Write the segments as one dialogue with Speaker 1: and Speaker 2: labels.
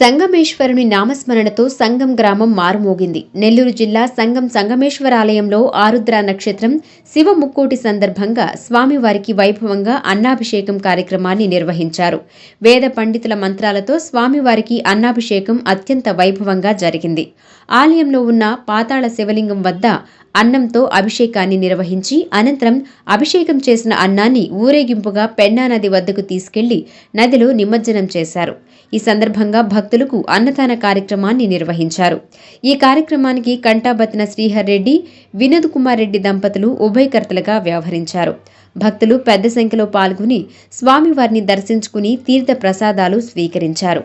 Speaker 1: సంగమేశ్వరుని నామస్మరణతో సంగం గ్రామం మారుమోగింది. నెల్లూరు జిల్లా సంగం సంగమేశ్వరాలయంలో ఆరుద్ర నక్షత్రం శివ ముక్కోటి సందర్భంగా స్వామివారికి వైభవంగా అన్నాభిషేకం కార్యక్రమాన్ని నిర్వహించారు. వేద పండితుల మంత్రాలతో స్వామివారికి అన్నాభిషేకం అత్యంత వైభవంగా జరిగింది. ఆలయంలో ఉన్న పాతాళ శివలింగం వద్ద అన్నంతో అభిషేకాన్ని నిర్వహించి అనంతరం అభిషేకం చేసిన అన్నాన్ని ఊరేగింపుగా పెన్నా నది వద్దకు తీసుకెళ్ళి నదిలో నిమజ్జనం చేశారు. ఈ సందర్భంగా భక్తులకు అన్నదాన కార్యక్రమాన్ని నిర్వహించారు. ఈ కార్యక్రమానికి కంటాబత్తిన శ్రీహర్ రెడ్డి వినోద్ కుమార్ రెడ్డి దంపతులు ఉభయకర్తలుగా వ్యవహరించారు. భక్తులు పెద్ద సంఖ్యలో పాల్గొని స్వామివారిని దర్శించుకుని తీర్థ ప్రసాదాలు స్వీకరించారు.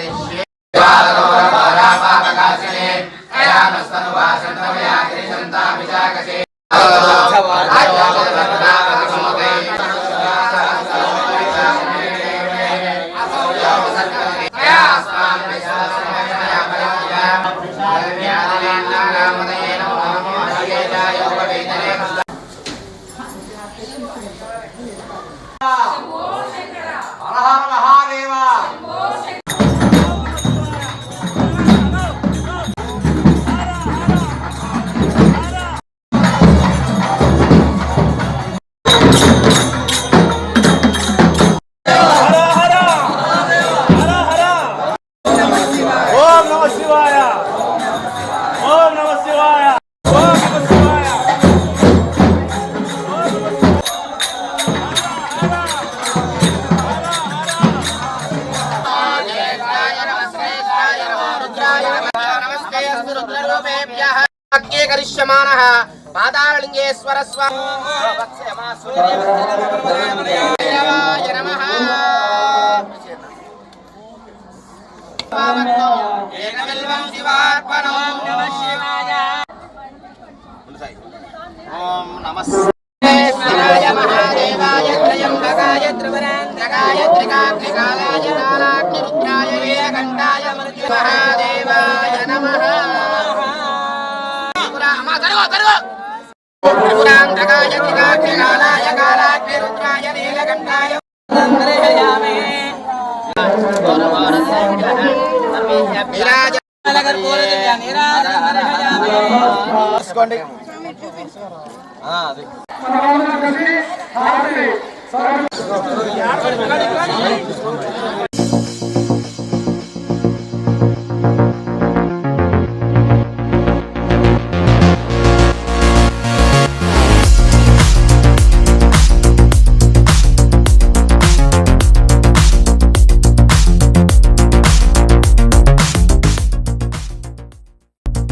Speaker 2: అన్నాభిషేకాంచ కరిష్యే
Speaker 3: ఓం
Speaker 2: కరిష్యమానః పాతాళలింగేశ్వర స్వామి నమః ఏకబిల్వం శివార్పణం నమ శివాయ ఓం త్రిపురాంతకాయ త్రికాగ్నికాలాయ కాలాగ్నిరుద్రాయ నీలకంఠాయ. విరాజ
Speaker 4: తీసుకోండి